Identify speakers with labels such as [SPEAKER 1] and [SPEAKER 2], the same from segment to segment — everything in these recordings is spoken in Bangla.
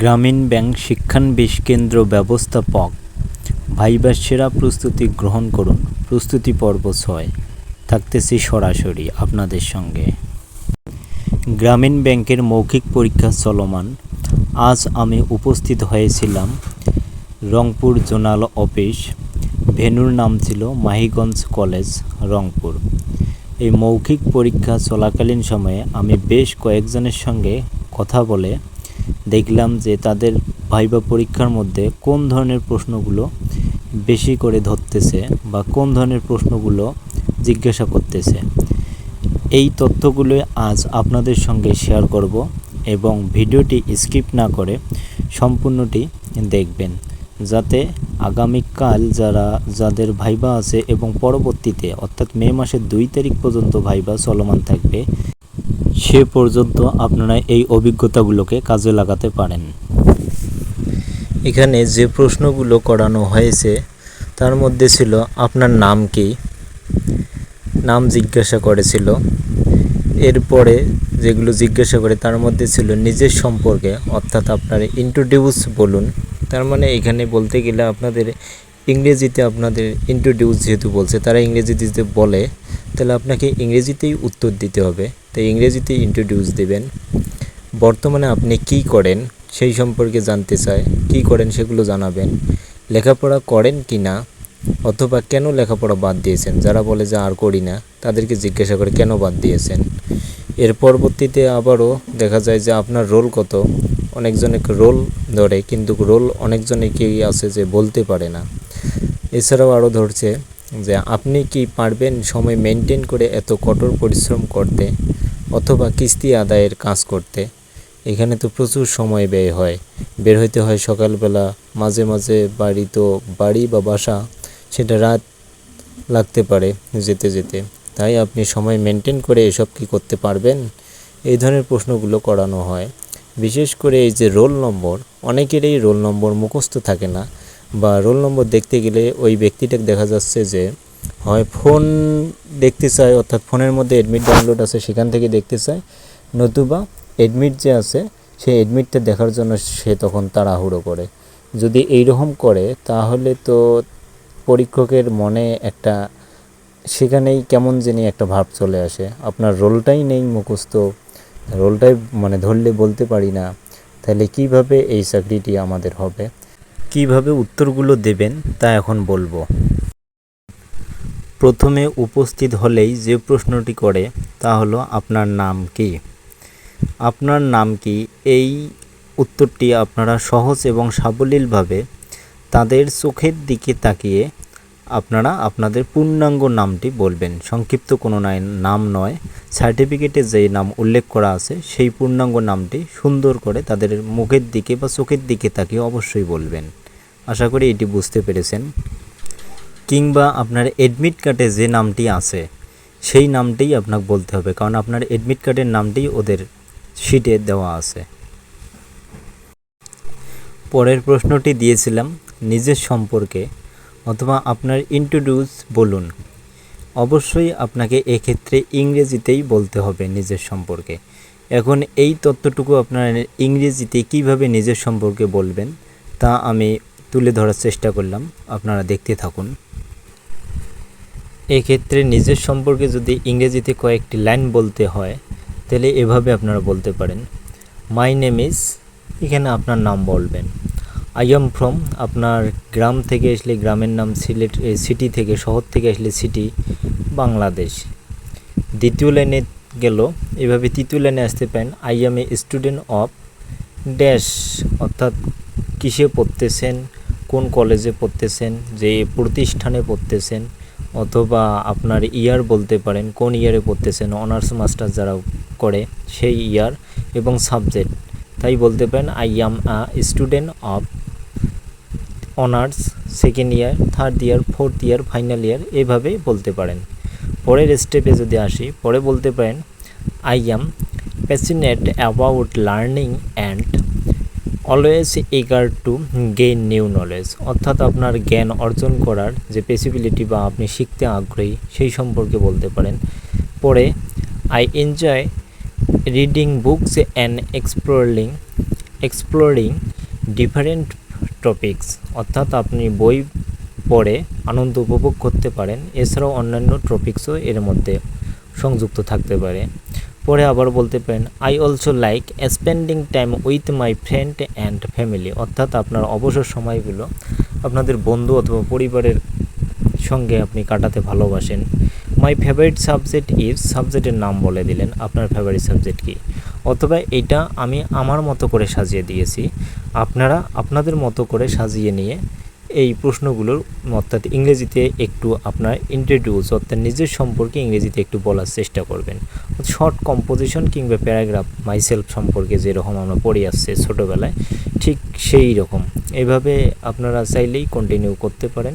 [SPEAKER 1] গ্রামীণ ব্যাংক শিক্ষানবিশ কেন্দ্র ব্যবস্থাপক ভাইবার সেরা প্রস্তুতি গ্রহণ করুন। প্রস্তুতি পর্ব ছয়। থাকতেছি সরাসরি আপনাদের সঙ্গে। গ্রামীণ ব্যাংকের মৌখিক পরীক্ষা চলমান। আজ আমি উপস্থিত হয়েছিলাম রংপুর জোনাল অফিস। ভেন্যুর নাম ছিল মাহিগঞ্জ কলেজ, রংপুর। এই মৌখিক পরীক্ষা চলাকালীন সময়ে আমি বেশ কয়েকজনের সঙ্গে কথা বলে দেখলাম যে তাদের ভাইবা পরীক্ষার মধ্যে কোন ধরনের প্রশ্নগুলো বেশি করে ধরতেছে বা কোন ধরনের প্রশ্নগুলো জিজ্ঞাসা করতেছে। এই তথ্যগুলো আজ আপনাদের সঙ্গে শেয়ার করব এবং ভিডিওটি স্কিপ না করে সম্পূর্ণটি দেখবেন, যাতে আগামীকাল যারা, যাদের ভাইবা আছে এবং পরবর্তীতে, অর্থাৎ মে মাসের দুই তারিখ পর্যন্ত ভাইবা চলমান থাকবে সে পর্যন্ত আপনারা এই অভিজ্ঞতাগুলোকে কাজে লাগাতে পারেন। এখানে যে প্রশ্নগুলো করানো হয়েছে, তার মধ্যে ছিল, আপনার নাম কি? নাম জিজ্ঞাসা করেছিল। এরপরে যেগুলো জিজ্ঞাসা করে, তার মধ্যে ছিল, নিজের সম্পর্কে, অর্থাৎ আপনার ইন্ট্রোডিউস বলুন। তার মানে এখানে বলতে গেলে আপনাদের ইংরেজিতে আপনাদের ইন্ট্রোডিউস যেহেতু বলছে, তারা ইংরেজিতে বলে তাহলে আপনাকে ইংরেজিতেই উত্তর দিতে হবে। তাই ইংরেজিতে ইন্ট্রোডিউস দেবেন। বর্তমানে আপনি কি করেন সেই সম্পর্কে জানতে চায় কি করেন সেগুলো জানাবেন। লেখাপড়া করেন কি না? অথবা কেন লেখাপড়া বাদ দিয়েছেন? যারা বলে যে আর করি না, তাদেরকে জিজ্ঞাসা করে কেন বাদ দিয়েছেন? এর পরবর্তীতে আবারও দেখা যায় যে আপনার রোল কত। অনেকজনে রোল ধরে, কিন্তু রোল অনেকজনেকেই আছে যে বলতে পারে না। এছাড়াও আরও ধরছে যে আপনি কি পারবেন সময় মেনটেন করে এত কঠোর পরিশ্রম করতে অথবা কিস্তি আদায়ের কাজ করতে? এখানে তো প্রচুর সময় ব্যয় হয়। বের হইতে হয় সকালবেলা, মাঝে মাঝে বাড়ি তো বাড়ি বা বাসা, সেটা রাত লাগতে পারে যেতে যেতে। তাই আপনি সময় মেনটেন করে এসব কি করতে পারবেন? এই ধরনের প্রশ্নগুলো করানো হয়। বিশেষ করে এই যে রোল নম্বর অনেকেরই রোল নম্বর মুখস্থ থাকে না। বা রোল নম্বর দেখতে গেলে ওই ব্যক্তিটাকে দেখা যাচ্ছে যে, হয় ফোন দেখতে চায়, অর্থাৎ ফোনের মধ্যে অ্যাডমিট ডাউনলোড আছে, সেখান থেকে দেখতে চায়। নতুবা অ্যাডমিট যে আছে, সেই অ্যাডমিটটা দেখার জন্য সে তখন তাড়াহুড়ো করে। যদি এইরকম করে, তাহলে তো পরীক্ষকের মনে একটা, সেখানেই কেমন জানি একটা ভাব চলে আসে। আপনার রোলটাই নেই মুখস্থ, রোলটাই মানে ধরলে বলতে পারি না, তাহলে কীভাবে এই চাকরিটি আমাদের হবে? কীভাবে উত্তরগুলো দেবেন তা এখন বলব। প্রথমে উপস্থিত হলেই যে প্রশ্নটি করে তা হলো আপনার নাম কি? আপনার নাম কি? এই উত্তরটি আপনারা সহজ এবং সাবলীলভাবে তাদের চোখের দিকে তাকিয়ে আপনারা আপনাদের পূর্ণাঙ্গ নামটি বলবেন। সংক্ষিপ্ত কোনো নাম নয়। সার্টিফিকেটে যেই নাম উল্লেখ করা আছে, সেই পূর্ণাঙ্গ নামটি সুন্দর করে তাদের মুখের দিকে বা চোখের দিকে তাকিয়ে অবশ্যই বলবেন। আশা করি এটি বুঝতে পেরেছেন। কিংবা আপনার অ্যাডমিট কার্ডে যে নামটি আছে, সেই নামটিই আপনাকে বলতে হবে, কারণ আপনার অ্যাডমিট কার্ডের নামটি ওদের শিটে দেওয়া আছে। পরের প্রশ্নটি দিয়েছিলাম, নিজের সম্পর্কে, অথবা আপনার ইন্ট্রোডিউস বলুন। অবশ্যই আপনাকে এক্ষেত্রে ইংরেজিতেই বলতে হবে নিজের সম্পর্কে। এখন এই তথ্যটুকু আপনার ইংরেজিতে কীভাবে নিজের সম্পর্কে বলবেন, তা আমি তুলে ধরার চেষ্টা করলাম। আপনারা দেখতে থাকুন। এক্ষেত্রে নিজের সম্পর্কে যদি ইংরেজিতে কয়েকটি লাইন বলতে হয়, তাহলে এভাবে আপনারা বলতে পারেন। মাই নেম ইজ এখানে আপনার নাম বলবেন। আই এম ফ্রম আপনার গ্রাম থেকে আসলে গ্রামের নাম সিলেট সিটি থেকে, শহর থেকে আসলে সিটি বাংলাদেশ। দ্বিতীয় লাইনে গেল। এভাবে তৃতীয় লাইনে আসতে পারেন। I am a student of dash অর্থাৎ কিসে পড়তেছেন? কোন কলেজে পড়তেছেন, যে প্রতিষ্ঠানে পড়তেছেন, অথবা আপনার ইয়ার বলতে পারেন, কোন ইয়ারে পড়তেছেন, অনার্স মাস্টার যারা করে সেই ইয়ার এবং সাবজেক্ট। তাই বলতে পারেন I am a student of honours second year third year fourth year final year এভাবে বলতে পারেন। পরের স্টেপে যদি আসি, পরে বলতে পারেন I am passionate about learning and always eager to gain new knowledge অর্থাৎ আপনার জ্ঞান অর্জন করার যে পেসিবিলিটি বা আপনি শিখতে আগ্রহী, সেই সম্পর্কে বলতে পারেন। পরে I enjoy reading books and exploring exploring different topics অর্থাৎ আপনি বই পড়ে আনন্দ উপভোগ করতে পারেন। এছাড়াও অন্যান্য টপিকসও এর মধ্যে সংযুক্ত থাকতে পারে। পরে আবার বলতে পারেন I also like spending time with my friend and family অর্থাৎ আপনার অবসর সময়গুলো আপনাদের বন্ধু অথবা পরিবারের সঙ্গে আপনি কাটাতে ভালোবাসেন। মাই ফেভারিট সাবজেক্ট ইজ সাবজেক্টের নাম বলে দিলেন, আপনার ফেভারিট সাবজেক্ট কী? অথবা, এটা আমি আমার মতো করে সাজিয়ে দিয়েছি। আপনারা আপনাদের মতো করে সাজিয়ে নিয়ে এই প্রশ্নগুলোর অর্থাৎ ইংরেজিতে একটু আপনার ইন্ট্রোডিউস অর্থাৎ নিজের সম্পর্কে ইংরেজিতে একটু বলার চেষ্টা করবেন। শর্ট কম্পোজিশন কিংবা প্যারাগ্রাফ মাইসেলফ সম্পর্কে যেরকম আমরা পড়ে আসছে ছোটোবেলায়, ঠিক সেই রকম। এইভাবে আপনারা চাইলেই কন্টিনিউ করতে পারেন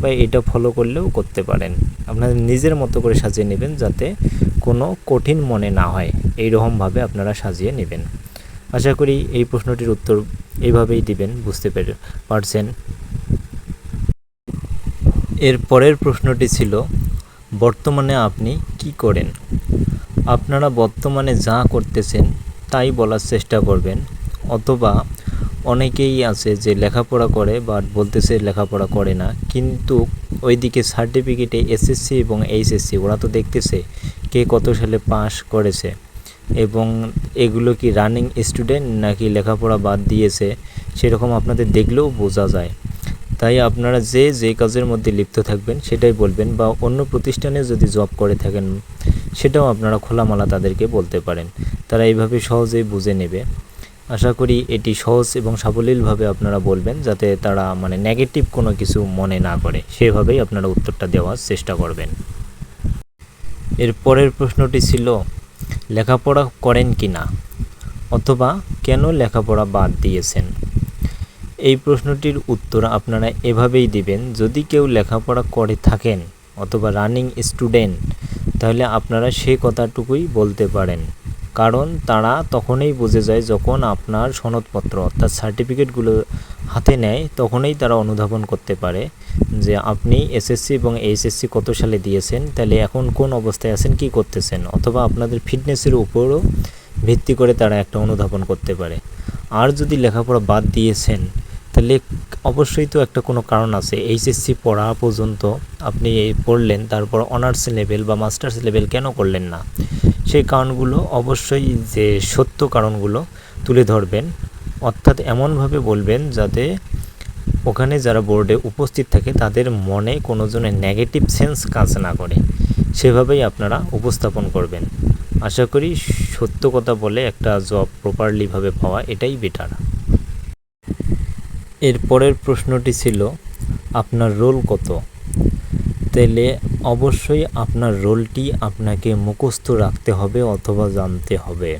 [SPEAKER 1] বা এটা ফলো করলেও করতে পারেন। আপনারা নিজের মতো করে সাজিয়ে নেবেন যাতে কোনো কঠিন মনে না হয় এই রকমভাবে আপনারা সাজিয়ে নেবেন। আশা করি এই প্রশ্নটির উত্তর এইভাবেই দিবেন, বুঝতে পেরে পারছেন। এর পরের প্রশ্নটি ছিল, বর্তমানে আপনি কি করেন? আপনারা বর্তমানে যা করতেছেন তাই বলার চেষ্টা করবেন, অথবা অনেকেই আছে যে লেখাপড়া করে বাট বলতেছে লেখাপড়া করে না, কিন্তু ওইদিকে সার্টিফিকেটে এসএসসি এবং এইচএসসি ওরা তো দেখতেছে কে কত সালে পাস করেছে, এবং এগুলো কি রানিং স্টুডেন্ট নাকি লেখাপড়া বাদ দিয়েছে, সেরকম আপনাদের দেখলেও বোঝা যায়। তাই আপনারা যে যে কাজের মধ্যে লিপ্ত থাকবেন সেটাই বলবেন বা অন্য প্রতিষ্ঠানে যদি জব করে থাকেন, সেটাও আপনারা খোলামালা তাদেরকে বলতে পারেন। তারা এইভাবে সহজেই বুঝে নেবে। আশা করি এটি সহজ এবং সাবলীলভাবে আপনারা বলবেন যাতে তারা মানে নেগেটিভ কোনো কিছু মনে না করে। সেভাবেই আপনারা উত্তরটা দেওয়ার চেষ্টা করবেন। এর পরের প্রশ্নটি ছিল, লেখাপড়া করেন কি না অথবা কেন লেখাপড়া বাদ দিয়েছেন? এই প্রশ্নটির উত্তর আপনারা এভাবেই দিবেন, যদি কেউ লেখাপড়া করে থাকেন অথবা রানিং স্টুডেন্ট, তাহলে আপনারা সে কথাটুকুই বলতে পারেন। কারণ তারা তখনই বুঝে যায় যখন আপনার সনদপত্র অর্থাৎ সার্টিফিকেটগুলো হাতে নেয়, তখনই তারা অনুধাবন করতে পারে যে আপনি এসএসসি এবং এইচএসসি কত সালে দিয়েছেন, তাহলে এখন কোন অবস্থায় আছেন, কি করতেছেন, অথবা আপনাদের ফিটনেসের উপরও ভিত্তি করে তারা একটা অনুধাবন করতে পারে। আর যদি লেখাপড়া বাদ দিয়েছেন তাহলে অবশ্যই তো একটা কোনো কারণ আছে। এইচএসসি পড়া পর্যন্ত আপনি পড়লেন, তারপর অনার্স লেভেল বা মাস্টার্স লেভেল কেন করলেন না? সেই কারণগুলো অবশ্যই যে সত্য কারণগুলো তুলে ধরবেন। অর্থাৎ এমনভাবে বলবেন যাতে ওখানে যারা বোর্ডে উপস্থিত থাকে, তাদের মনে কোনো জনের নেগেটিভ সেন্স কাজ না করে। সেভাবেই আপনারা উপস্থাপন করবেন। আশা করি সত্য কথা বলে একটা জব প্রপারলিভাবে পাওয়া এটাই বেটার এর পরের প্রশ্নটি ছিল, আপনার রোল কত? তাহলে অবশ্যই আপনার রোলটি আপনাকে মুখস্থ রাখতে হবে অথবা জানতে হবে।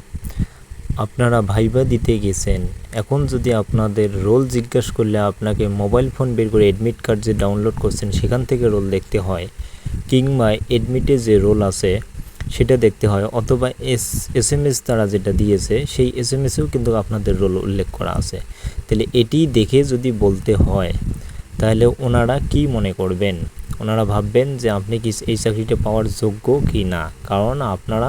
[SPEAKER 1] আপনারা ভাইবা দিতে গেছেন। এখন যদি আপনাদের রোল জিজ্ঞাসা করলে আপনাকে মোবাইল ফোন বের করে অ্যাডমিট কার্ড যে ডাউনলোড করছেন, সেখান থেকে রোল দেখতে হয়। কিংবা অ্যাডমিটে যে রোল আছে, সেটা দেখতে হয়। অথবা এস এস এম এস তারা যেটা দিয়েছে, সেই এস এম এসেও কিন্তু আপনাদের রোল উল্লেখ করা আছে। তাহলে এটি দেখে যদি বলতে হয়, তাহলে ওনারা কি মনে করবেন? ওনারা ভাববেন যে আপনি কি এই চাকরিটা পাওয়ার যোগ্য কি না? কারণ আপনারা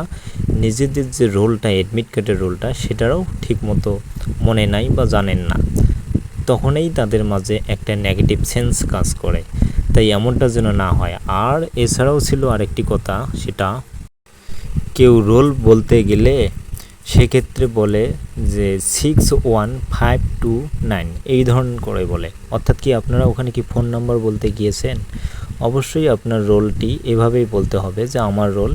[SPEAKER 1] নিজেদের যে রোলটা অ্যাডমিট কার্ডের রোলটা, সেটারও ঠিকমতো মনে নাই বা জানেন না। তখনই তাদের মাঝে একটা নেগেটিভ সেন্স কাজ করে। তাই এমনটা যেন না হয়। আর এছাড়াও ছিল আরেকটি কথা, সেটা কেউ রোল বলতে গেলে সেক্ষেত্রে বলে যে six one five two nine এই ধরনের করে বলে। অর্থাৎ কি আপনারা ওখানে কি ফোন নাম্বার বলতে গিয়েছেন? অবশ্যই আপনার রোলটি এভাবেই বলতে হবে যে আমার রোল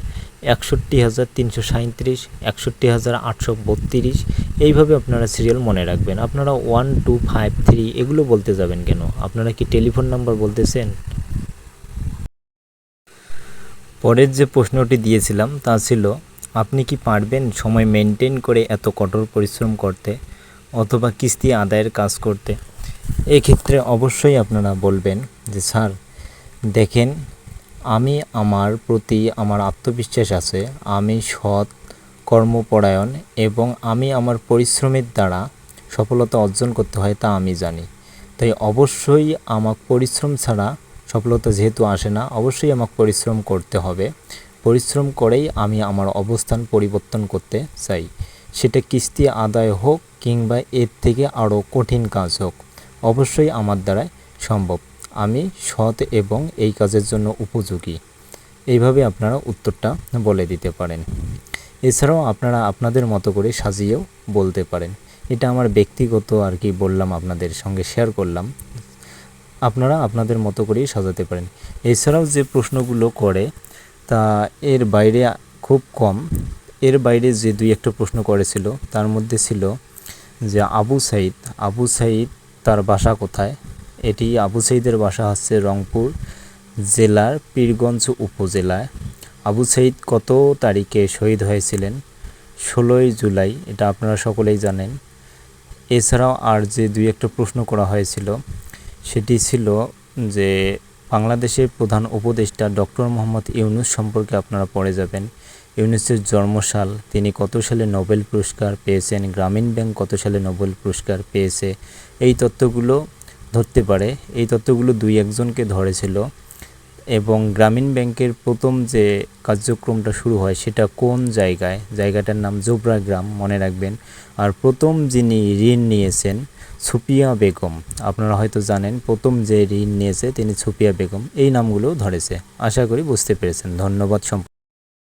[SPEAKER 1] একষট্টি হাজার তিনশো সাঁত্রিশ একষট্টি হাজার আটশো বত্রিশ, এইভাবে আপনারা সিরিয়াল মনে রাখবেন। আপনারা ওয়ান টু ফাইভ থ্রি এগুলো বলতে যাবেন কেন? আপনারা কি টেলিফোন নাম্বার বলতেছেন? পরের যে প্রশ্নটি দিয়েছিলাম তা ছিল আপনি কি পারবেন সময় মেনটেন করে এত কঠোর পরিশ্রম করতে অথবা কিস্তি আদায়ের কাজ করতে? এক্ষেত্রে অবশ্যই আপনারা বলবেন যে, স্যার, দেখেন, আমি আমার প্রতি আমার আত্মবিশ্বাস আছে, আমি সৎ কর্মপরায়ণ এবং আমি আমার পরিশ্রমের দ্বারা সফলতা অর্জন করতে হয় তা আমি জানি। তাই অবশ্যই আমার পরিশ্রম ছাড়া সফলতা যেহেতু আসে না, অবশ্যই আমাকে পরিশ্রম করতে হবে। পরিশ্রম করেই আমি আমার অবস্থান পরিবর্তন করতে চাই। সেটা কিস্তি আদায় হোক কিংবা এর থেকে আরও কঠিন কাজ হোক, অবশ্যই আমার দ্বারাই সম্ভব। আমি সৎ এবং এই কাজের জন্য উপযোগী। এইভাবে আপনারা উত্তরটা বলে দিতে পারেন। এছাড়াও আপনারা আপনাদের মতো করে সাজিয়েও বলতে পারেন। এটা আমার ব্যক্তিগত আর কি বললাম, আপনাদের সঙ্গে শেয়ার করলাম। আপনারা আপনাদের মতো করেই সাজাতে পারেন। এছাড়াও যে প্রশ্নগুলো করে তা এর বাইরে খুব কম। এর বাইরে যে দুই একটা প্রশ্ন করেছিল, তার মধ্যে ছিল যে আবু সাইদ আবু সাইদ তার বাসা কোথায়? এটি আবু সাইদের বাসা হচ্ছে রংপুর জেলার পীরগঞ্জ উপজেলায়। আবু সাইদ কত তারিখে শহীদ হয়েছিলেন? ষোলোই জুলাই, এটা আপনারা সকলেই জানেন। এছাড়াও আর যে দুই একটা প্রশ্ন করা হয়েছিল, সেটি ছিল যে বাংলাদেশের প্রধান উপদেষ্টা ডক্টর মোহাম্মদ ইউনুস সম্পর্কে আপনারা পড়ে যাবেন। ইউনুসের জন্মসাল, তিনি কত সালে নোবেল পুরস্কার পেয়েছেন, গ্রামীণ ব্যাংক কত সালে নোবেল পুরস্কার পেয়েছে, এই তত্ত্বগুলো ধরতে পারে। এই তত্ত্বগুলো দুই একজনকে ধরেছিল। এবং গ্রামীণ ব্যাংকের প্রথম যে কার্যক্রমটা শুরু হয় সেটা কোন জায়গায়? জায়গাটার নাম জোবরা গ্রাম, মনে রাখবেন। আর প্রথম যিনি ঋণ নিয়েছেন, সুপিয়া বেগম। আপনারা হয়তো জানেন, প্রথম যে ঋণ নিয়েছে তিনি ছুপিয়া বেগম। এই নামগুলো ধরেছে। আশা করি বুঝতে পেরেছেন। ধন্যবাদ সম্প